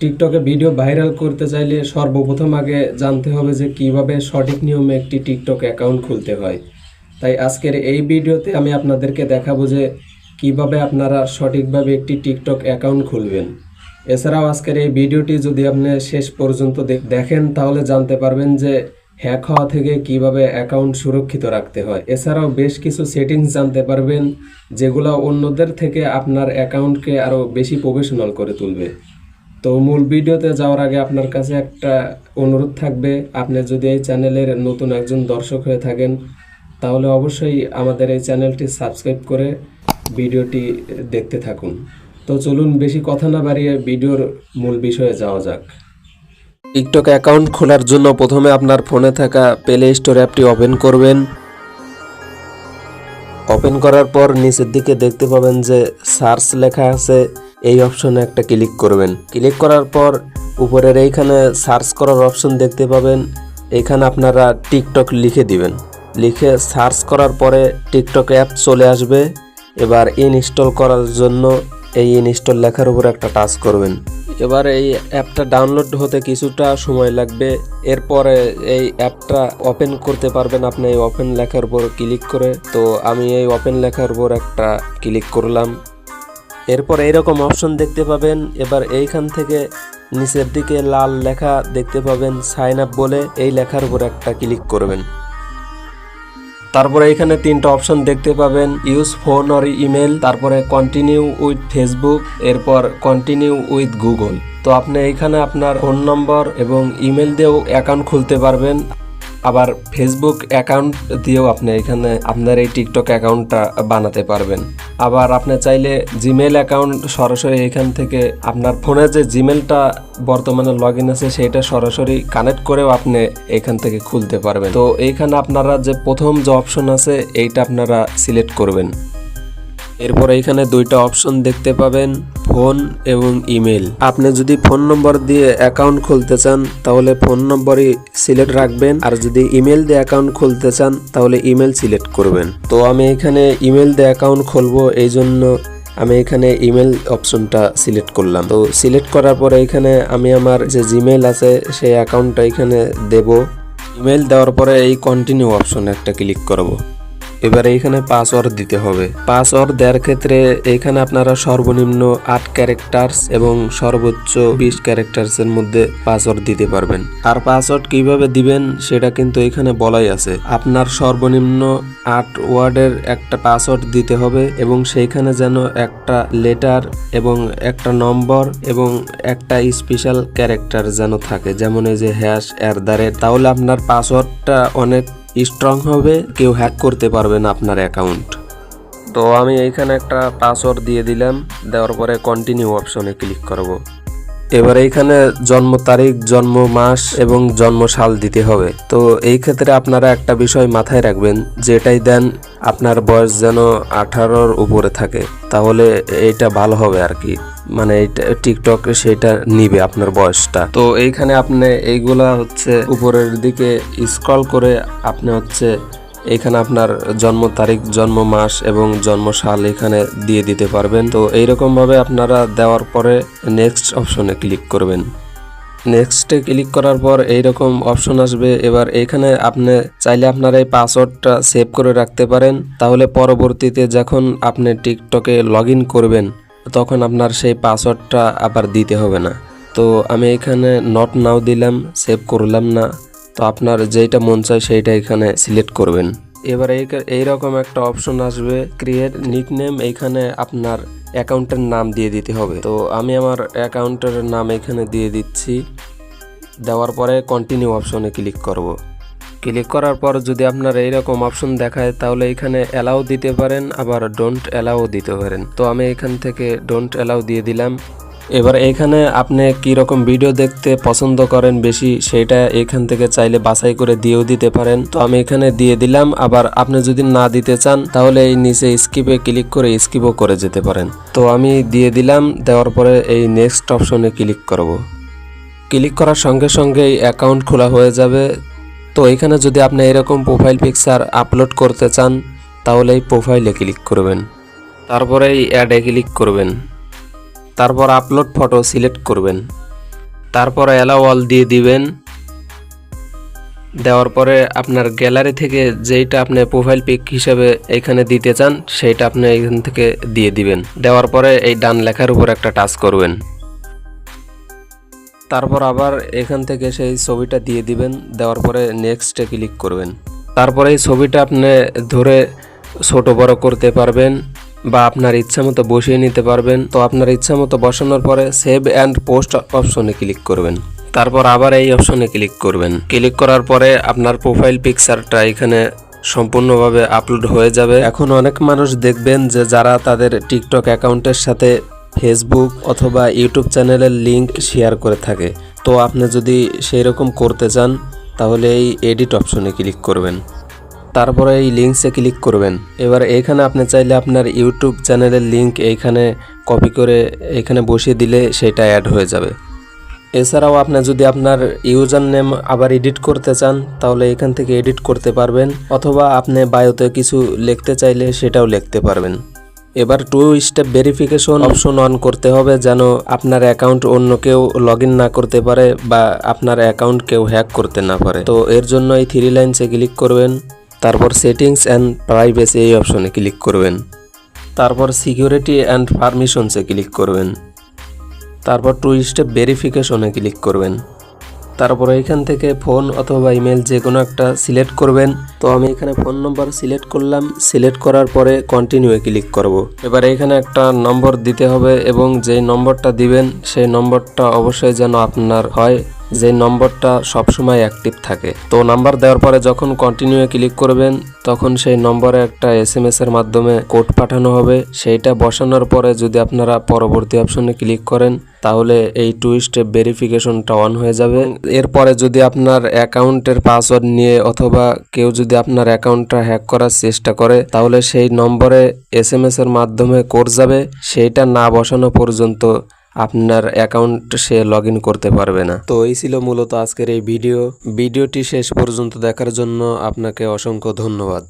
টিকটকে video viral করতে চাইলে সর্বপ্রথম আগে জানতে হবে যে কীভাবে সঠিক নিয়মে একটি টিকটক অ্যাকাউন্ট খুলতে হয়। তাই আজকের এই ভিডিওতে আমি আপনাদেরকে দেখাবো যে কীভাবে আপনারা সঠিকভাবে একটি টিকটক অ্যাকাউন্ট খুলবেন। এছাড়াও আজকের এই ভিডিওটি যদি আপনি শেষ পর্যন্ত দেখেন, তাহলে জানতে পারবেন যে হ্যাক হওয়া থেকে কীভাবে অ্যাকাউন্ট সুরক্ষিত রাখতে হয়। এছাড়াও বেশ কিছু সেটিংস জানতে পারবেন, যেগুলো অন্যদের থেকে আপনার অ্যাকাউন্টকে আরও বেশি প্রফেশনাল করে তুলবে। তো মূল ভিডিওতে যাওয়ার আগে আপনার কাছে একটা অনুরোধ থাকবে। আপনি যদি এই চ্যানেলের নতুন একজন দর্শক হয়ে থাকেন, তাহলে অবশ্যই আমাদের এই চ্যানেলটি সাবস্ক্রাইব করে ভিডিওটি দেখতে থাকুন। তো চলুন বেশি কথা না বাড়িয়ে ভিডিওর মূল বিষয়ে যাওয়া যাক। টিকটক অ্যাকাউন্ট খোলার জন্য প্রথমে আপনার ফোনে থাকা প্লে স্টোর অ্যাপটি ওপেন করবেন। ওপেন করার পর নিচের দিকে দেখতে পাবেন যে সার্চ লেখা আছে। এই অপশনে একটা ক্লিক করবেন। ক্লিক করার পর উপরের এইখানে সার্চ করার অপশন দেখতে পাবেন। এইখানে আপনারা টিকটক লিখে দিবেন। লিখে সার্চ করার পরে টিকটক অ্যাপ চলে আসবে। এবার ইনস্টল করার জন্য এই ইনস্টল লেখার উপর একটা টাচ করবেন। এবার এই অ্যাপটা ডাউনলোড হতে কিছুটা সময় লাগবে। এরপরে এই অ্যাপটা ওপেন করতে পারবেন আপনি এই ওপেন লেখার উপর ক্লিক করে। তো আমি এই ওপেন লেখার উপর একটা ক্লিক করলাম। এরপর এইরকম অপশন দেখতে পাবেন। এবার এইখান থেকে নিচের দিকে লাল লেখা দেখতে পাবেন সাইন আপ বলে এই লেখার উপর একটা ক্লিক করবেন। তারপরে এখানে তিনটা অপশন দেখতে পাবেন ইউজ ফোন অর ইমেল তারপরে কন্টিনিউ উইথ ফেসবুক এরপর কন্টিনিউ উইথ গুগল তো আপনি এখানে আপনার ফোন নম্বর এবং ইমেল দিয়েও অ্যাকাউন্ট খুলতে পারবেন। আবার ফেসবুক অ্যাকাউন্ট দিয়েও আপনি এখানে আপনার এই টিকটক অ্যাকাউন্টটা বানাতে পারবেন। আবার আপনি চাইলে জিমেল অ্যাকাউন্ট সরাসরি এখান থেকে আপনার ফোনে যে জিমেলটা বর্তমানে লগ ইন আছে, সেটা সরাসরি কানেক্ট করেও আপনি এখান থেকে খুলতে পারবেন। তো এইখানে আপনারা যে প্রথম যে অপশন আছে, এইটা আপনারা সিলেক্ট করবেন। এরপর এইখানে দুইটা অপশন দেখতে পাবেন। ফোন এবং ইমেল। আপনি যদি ফোন নম্বর দিয়ে অ্যাকাউন্ট খুলতে চান, তাহলে ফোন নম্বরই সিলেক্ট রাখবেন। আর যদি ইমেল দিয়ে অ্যাকাউন্ট খুলতে চান, তাহলে ইমেল সিলেক্ট করবেন। তো আমি এখানে ইমেল দিয়ে অ্যাকাউন্ট খুলবো এই জন্য আমি এখানে ইমেল অপশনটা সিলেক্ট করলাম। তো সিলেক্ট করার পরে এখানে আমি আমার যে জিমেল আছে, সেই অ্যাকাউন্টটা এখানে দেব। ইমেল দেওয়ার পরে এই কন্টিনিউ অপশনে একটা ক্লিক করব। এবার এইখানে পাসওয়ার্ড দিতে হবে। পাসওয়ার্ড দেওয়ার ক্ষেত্রে এইখানে আপনারা সর্বনিম্ন আট ক্যারেক্টার্স এবং সর্বোচ্চ বিশ ক্যারেক্টার্স এর মধ্যে পাসওয়ার্ড দিতে পারবেন। আর পাসওয়ার্ড কীভাবে দিবেন সেটা কিন্তু এখানে বলাই আছে। আপনার সর্বনিম্ন আট ওয়ার্ডের একটা পাসওয়ার্ড দিতে হবে এবং সেইখানে যেন একটা লেটার এবং একটা নম্বর এবং একটা স্পেশাল ক্যারেক্টার যেন থাকে। যেমন এই যে হ্যাশ এর। দ্বারে তাহলে আপনার পাসওয়ার্ডটা অনেক স্ট্রং হবে, কেউ হ্যাক করতে পারবে না আপনার অ্যাকাউন্ট তো আমি এইখানে একটা পাসওয়ার্ড দিয়ে দিলাম, দেওয়ার পরে কন্টিনিউ অপশনে ক্লিক করব। এবার এইখানে জন্ম তারিখ, জন্ম মাস এবং জন্ম সাল দিতে হবে। তো এই ক্ষেত্রে আপনারা একটা বিষয় মাথায় রাখবেন, যেটাই দেন আপনার বয়স যেন আঠারোর উপরে থাকে, তাহলে এটা ভালো হবে আর কি মানে টিকটক সেটা নিবে আপনার বয়সটা। তো এইখানে আপনি এইগুলা হচ্ছে উপরের দিকে স্ক্রল করে আপনি হচ্ছে এখানে আপনার জন্ম তারিখ, জন্ম মাস এবং জন্ম সাল এখানে দিয়ে দিতে পারবেন। তো এইরকম ভাবে আপনারা দেওয়ার পরে নেক্সট অপশনে ক্লিক করবেন। নেক্সটে ক্লিক করার পর এইরকম অপশন আসবে। এবার এখানে আপনি চাইলে আপনার এই পাসওয়ার্ডটা সেভ করে রাখতে পারেন। তাহলে পরবর্তীতে যখন আপনি টিকটকে লগ করবেন, তখন আপনার সেই পাসওয়ার্ডটা আবার দিতে হবে না। তো আমি এখানে নট নাও দিলাম সেভ করলাম না। তো আপনার যেইটা মন চায় সেইটা এখানে সিলেক্ট করবেন। এবার এই এইরকম একটা অপশন আসবে ক্রিয়েট নিকনেম এইখানে আপনার অ্যাকাউন্টের নাম দিয়ে দিতে হবে। তো আমি আমার অ্যাকাউন্টের নাম এখানে দিয়ে দিচ্ছি। দেওয়ার পরে কন্টিনিউ অপশনে ক্লিক করব। ক্লিক করার পর যদি আপনার এইরকম অপশন দেখায়, তাহলে এখানে অ্যালাউ দিতে পারেন, আবার ডোন্ট অ্যালাউ দিতে পারেন। তো আমি এখান থেকে ডোন্ট অ্যালাউ দিয়ে দিলাম। এবার এখানে আপনি কি রকম ভিডিও দেখতে পছন্দ করেন বেশি, সেটা এখান থেকে চাইলে বাছাই করে দিয়েও দিতে পারেন। তো আমি এখানে দিয়ে দিলাম, আবার আপনি যদি না দিতে চান, তাহলে এই নিচে স্কিপে ক্লিক করে স্কিপও করে যেতে পারেন। তো আমি দিয়ে দিলাম, দেওয়ার পরে এই নেক্সট অপশনে ক্লিক করব। ক্লিক করার সঙ্গে সঙ্গে এই অ্যাকাউন্ট খোলা হয়ে যাবে। তো এখানে যদি আপনি এরকম প্রোফাইল পিকচার আপলোড করতে চান, তাহলে এই প্রোফাইলে ক্লিক করবেন। তারপরে এই অ্যাডে ক্লিক করবেন। তারপর আপলোড ফটো সিলেক্ট করবেন। তারপর অ্যালাউ অল দিয়ে দিবেন। দেওয়ার পরে আপনার গ্যালারি থেকে যেইটা আপনি প্রোফাইল পিক হিসেবে এখানে দিতে চান, সেইটা আপনি এখান থেকে দিয়ে দিবেন। দেওয়ার পরে এই ডান লেখার উপর একটা টাচ করবেন। তারপর আবার এখান থেকে সেই ছবিটা দিয়ে দিবেন। দেওয়ার পরে নেক্সটে ক্লিক করবেন। তারপরে এই ছবিটা আপনি ধরে ছোট বড় করতে পারবেন। বা আপনার ইচ্ছা মতো বসিয়ে নিতে পারবেন। তো আপনার ইচ্ছা মতো বসানোর পরে সেভ অ্যান্ড পোস্ট অপশনে ক্লিক করবেন। তারপর আবার এই অপশনে ক্লিক করবেন। ক্লিক করার পরে আপনার প্রোফাইল পিকচারটা এখানে সম্পূর্ণভাবে আপলোড হয়ে যাবে। এখন অনেক মানুষ দেখবেন যে যারা তাদের টিকটক অ্যাকাউন্টের সাথে ফেসবুক অথবা ইউটিউব চ্যানেলের লিংক শেয়ার করে থাকে। তো আপনি যদি সেই রকম করতে চান, তাহলে এই এডিট অপশনে ক্লিক করবেন। তারপরে এই লিঙ্কসে ক্লিক করবেন। এবার এখানে আপনি চাইলে আপনার ইউটিউব চ্যানেলের লিংক এইখানে কপি করে এখানে বসিয়ে দিলে সেটা অ্যাড হয়ে যাবে। এছাড়াও আপনি যদি আপনার ইউজার নেম আবার এডিট করতে চান, তাহলে এখান থেকে এডিট করতে পারবেন, অথবা আপনি বায়োতে কিছু লিখতে চাইলে সেটাও লিখতে পারবেন। এবার two step verification option on করতে হবে, যেন আপনার অ্যাকাউন্ট অন্য কেউ লগ না করতে পারে বা আপনার অ্যাকাউন্ট কেউ হ্যাক করতে না পারে। তো এর জন্য এই থ্রি লাইনসে ক্লিক করবেন। তারপর সেটিংস অ্যান্ড প্রাইভেসি এই অপশনে ক্লিক করবেন। তারপর সিকিউরিটি অ্যান্ড পারমিশনসে ক্লিক করবেন। তারপর টু স্টেপ ভেরিফিকেশনে ক্লিক করবেন। তারপর এখান থেকে ফোন অথবা ইমেল যে কোনো একটা সিলেক্ট করবেন। তো আমি এখানে ফোন নম্বর সিলেক্ট করলাম। সিলেক্ট করার পরে কন্টিনিউয়ে ক্লিক করব। এবার এখানে একটা নম্বর দিতে হবে এবং যেই নম্বরটা দিবেন, সেই নম্বরটা অবশ্যই যেন আপনার হয়। যে নম্বরটা সবসময় অ্যাক্টিভ থাকে। তো নাম্বার দেওয়ার পরে যখন কন্টিনিউয়ে ক্লিক করবেন, তখন সেই নম্বরে একটা এস এম এর মাধ্যমে কোড পাঠানো হবে। সেইটা বসানোর পরে যদি আপনারা পরবর্তী অপশনে ক্লিক করেন, তাহলে এই টু স্টেপ ভেরিফিকেশনটা অন হয়ে যাবে। এরপরে যদি আপনার অ্যাকাউন্টের পাসওয়ার্ড নিয়ে অথবা কেউ যদি আপনার অ্যাকাউন্টটা হ্যাক করার চেষ্টা করে, তাহলে সেই নম্বরে এস এম এর মাধ্যমে কোড যাবে। সেইটা না বসানো পর্যন্ত আপনার অ্যাকাউন্ট সে লগ করতে পারবে না। তো এই ছিল মূলত আজকের এই ভিডিও। ভিডিওটি শেষ পর্যন্ত দেখার জন্য আপনাকে অসংখ্য ধন্যবাদ।